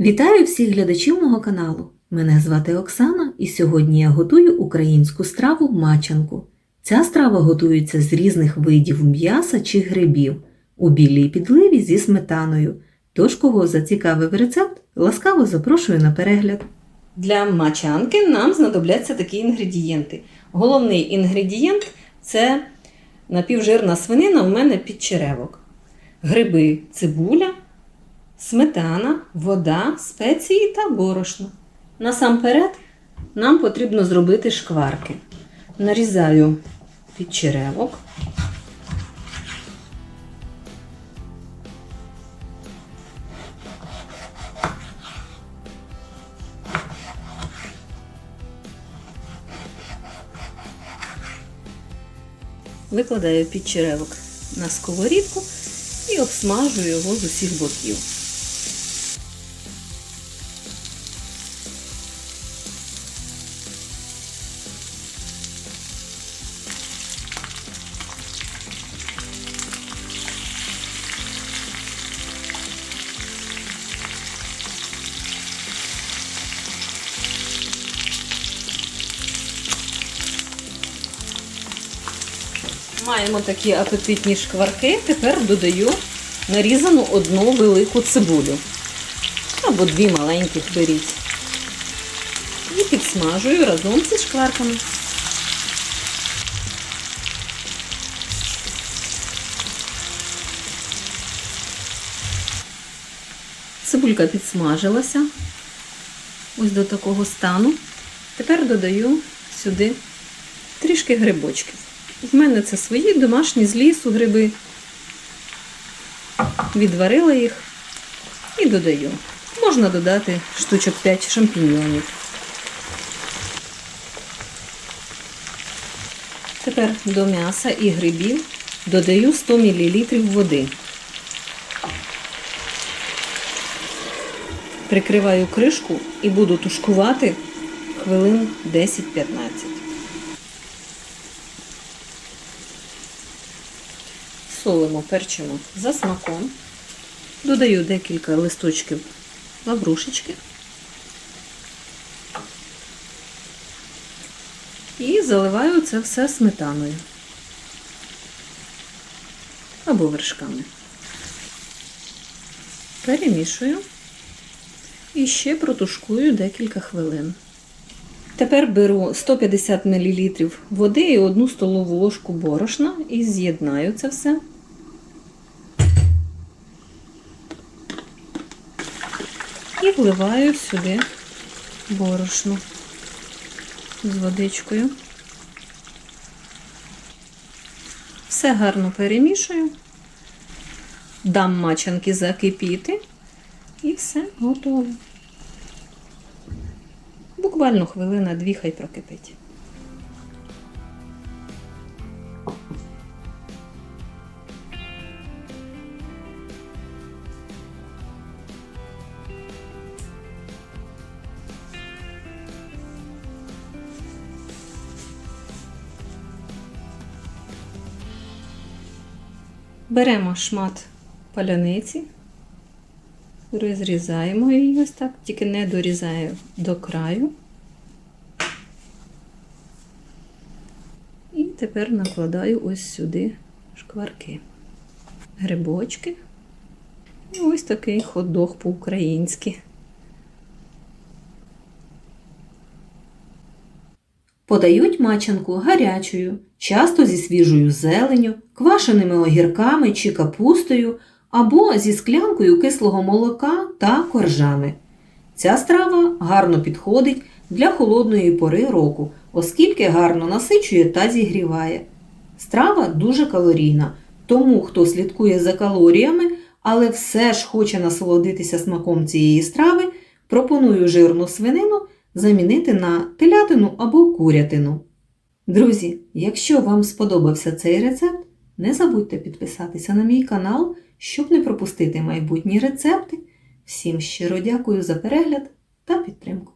Вітаю всіх глядачів мого каналу. Мене звати Оксана, і сьогодні я готую українську страву мачанку. Ця страва готується з різних видів м'яса чи грибів у білій підливі зі сметаною. Тож, кого зацікавив рецепт, ласкаво запрошую на перегляд. Для мачанки нам знадобляться такі інгредієнти. Головний інгредієнт це напівжирна свинина у мене під черевок. Гриби, цибуля, сметана, вода, спеції та борошно. Насамперед нам потрібно зробити шкварки. Нарізаю під черевок. Викладаю під черевок на сковорідку і обсмажую його з усіх боків. Маємо такі апетитні шкварки. Тепер додаю нарізану одну велику цибулю. Або дві маленьких беріть. І підсмажую разом зі шкварками. Цибулька підсмажилася ось до такого стану. Тепер додаю сюди трішки грибочків. В мене це свої домашні з лісу гриби. Відварила їх і додаю. Можна додати штучок 5 шампіньйонів. Тепер до м'яса і грибів додаю 100 мл води. Прикриваю кришку і буду тушкувати хвилин 10-15. Солимо, перчимо за смаком. Додаю декілька листочків лаврушечки. І заливаю це все сметаною або вершками. Перемішую і ще протушкую декілька хвилин. Тепер беру 150 мл води і 1 столову ложку борошна і з'єднаю це все. І вливаю сюди борошно з водичкою. Все гарно перемішую, дам мачанки закипіти і все готово. Буквально хвилина дві хай прокипить. Беремо шмат паляниці, розрізаємо її ось так, тільки не дорізаю до краю. І тепер накладаю ось сюди шкварки, грибочки. І ось такий хот-дог по-українськи. Подають мачанку гарячою, часто зі свіжою зеленю, квашеними огірками чи капустою, або зі склянкою кислого молока та коржами. Ця страва гарно підходить для холодної пори року, оскільки гарно насичує та зігріває. Страва дуже калорійна, тому хто слідкує за калоріями, але все ж хоче насолодитися смаком цієї страви, пропоную жирну свинину замінити на телятину або курятину. Друзі, якщо вам сподобався цей рецепт, не забудьте підписатися на мій канал, щоб не пропустити майбутні рецепти. Всім щиро дякую за перегляд та підтримку.